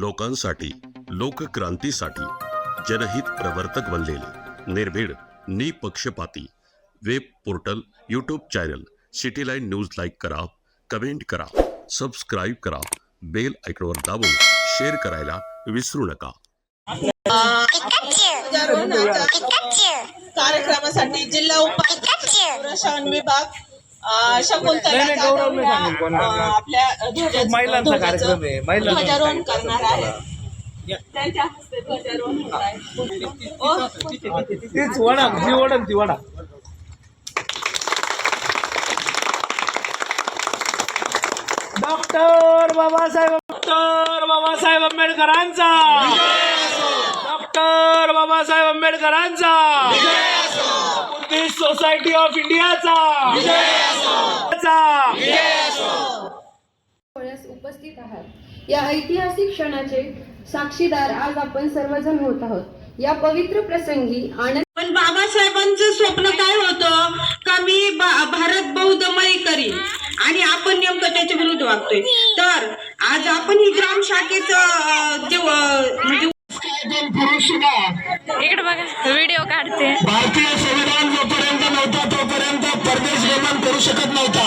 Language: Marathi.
लोकांसाठी लोकक्रांतीसाठी जनहित प्रवर्तक बनलेले निर्भीड निपक्षपाती web portal YouTube channel City Line news like करा कमेंट करा सबस्क्राईब करा बेल आयकॉनवर दाबून शेअर करायला विसरू नका. कार्यक्रमासाठी जिल्हा प्रशासन विभाग शकुंतला जाधव या, अ, आपल्या ध्वजा- महिलांचा कार्यक्रम आहे. महिलांचा ध्वजारोहण करणार आहे. त्यांच्या हस्ते ध्वजारोहण होत आहे. ओ, तीच वडा जी वडा ती वडा. डॉक्टर बाबासाहेब डॉक्टर बाबासाहेब आंबेडकरांचा. डॉक्टर बाबासाहेब आंबेडकरांचा. बुद्धिस्ट सोसायटी ऑफ इंडियाचा. उपस्थित आहात. या ऐतिहासिक क्षणाचे साक्षीदार आज आपण सर्वजण होत आहोत. या पवित्र प्रसंगी आनंद पण बाबासाहेबांचं स्वप्न काय होतं? का मी भारत बौद्धमय करीन? आणि आपण नेमकं त्याच्या विरुद्ध वागतोय. तर आज आपण ही ग्राम शाखेचं जे म्हणजे इकडे बघा व्हिडिओ काढते. भारतीय संविधान जोपर्यंत नव्हता तोपर्यंत परदेश गमन करू शकत नव्हता.